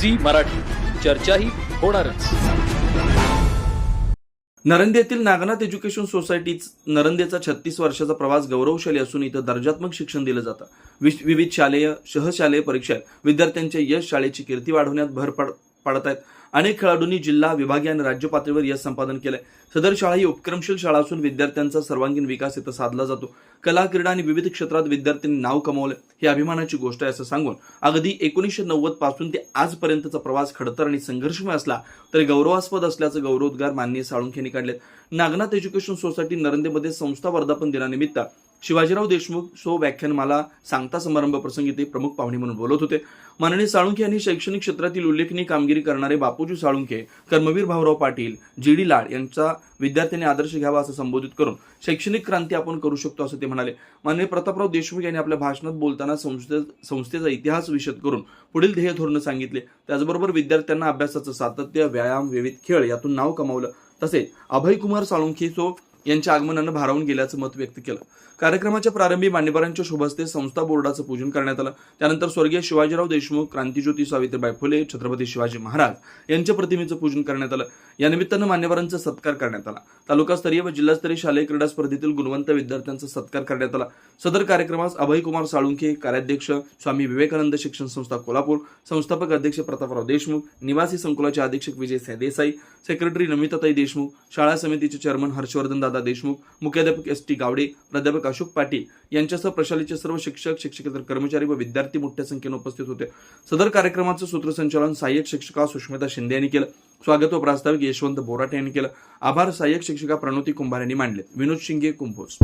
Zee Marathi. चर्चाही होणारच. नरंदेतील नागनाथ एज्युकेशन सोसायटी नरंदेचा छत्तीस वर्षाचा प्रवास गौरवशाली असून इथं दर्जात्मक शिक्षण दिलं जातं. विविध शालेय शहशालेय परीक्षेत विद्यार्थ्यांच्या यश शाळेची कीर्ती वाढवण्यात भर पड पडत आहेत अनेक खेळाडूंनी जिल्हा विभागीय आणि राज्य पातळीवर यश संपादन केलंय. सदर शाळा ही उपक्रमशील शाळा असून विद्यार्थ्यांचा सर्वांगीण विकास इथं साधला जातो. कला क्रीडा आणि विविध क्षेत्रात विद्यार्थ्यांनी नाव कमवलं ही अभिमानाची गोष्ट आहे असं सांगून अगदी एकोणीसशे नव्वदपासून ते आजपर्यंतचा प्रवास खडतर आणि संघर्षमय असला तरी गौरवास्पद असल्याचं गौरवोद्गार माननीय साळुंखे यांनी काढले नागनाथ एज्युकेशन सोसायटी नरंदेमध्ये संस्था वर्धापन दिनानिमित्त शिवाजीराव देशमुख सो व्याख्यानमाला सांगता समारंभ प्रसंगी ते प्रमुख पाहुणे म्हणून बोलत होते. माननीय साळुंखे यांनी शैक्षणिक क्षेत्रातील उल्लेखनीय कामगिरी करणारे बापूजी साळुंखे कर्मवीर भाऊराव पाटील जी डी लाड यांचा विद्यार्थ्यांनी आदर्श घ्यावा असं संबोधित करून शैक्षणिक क्रांती आपण करू शकतो असं ते म्हणाले. माननीय प्रतापराव देशमुख यांनी आपल्या भाषणात बोलताना संस्थे संस्थेचा इतिहास विशद करून पुढील ध्येय धोरणं सांगितले. त्याचबरोबर विद्यार्थ्यांना अभ्यासाचं सातत्य व्यायाम विविध खेळ यातून नाव कमावलं. तसेच अभय कुमार साळुंखे सो यांच्या आगमनानं भारावून गेल्याचं मत व्यक्त केलं. कार्यक्रमाच्या प्रारंभी मान्यवरांच्या शुभहस्ते संस्था बोर्डाचं पूजन करण्यात आलं. त्यानंतर स्वर्गीय शिवाजीराव देशमुख क्रांतीज्योती सावित्रीबाई फुले छत्रपती शिवाजी महाराज यांच्या प्रतिमेचं पूजन करण्यात आलं. या निमित्तानं मान्यवरांचा सत्कार करण्यात आला. तालुकास्तरीय व जिल्हास्तरीय शालेय क्रीडा स्पर्धेतील गुणवंत विद्यार्थ्यांचा सत्कार करण्यात आला. सदर कार्यक्रमास अभयकुमार साळुंखे कार्याध्यक्ष स्वामी विवेकानंद शिक्षण संस्था कोल्हापूर संस्थापक अध्यक्ष प्रतापराव देशमुख निवासी संकुलाचे अधीक्षक विजय देसाई सेक्रेटरी नमिताताई देशमुख शाळा समितीचे चेअरमन हर्षवर्धन दादा देशमुख मुख्याध्यापक एस टी गावडे प्राध्यापक अशोक पाटील यांच्यासह प्रशालेचे सर्व शिक्षक शिक्षकेतर कर्मचारी व विद्यार्थी मोठ्या संख्येने उपस्थित होते. सदर कार्यक्रमाचं सूत्रसंचालन सहाय्यक शिक्षिका सुष्मिता शिंदे यांनी केलं. स्वागत व प्रास्ताविक यशवंत बोराटे यांनी केलं. आभार सहाय्यक शिक्षिका प्रणोती कुंभार यांनी मांडले. विनोद शिंगे कुंभोज.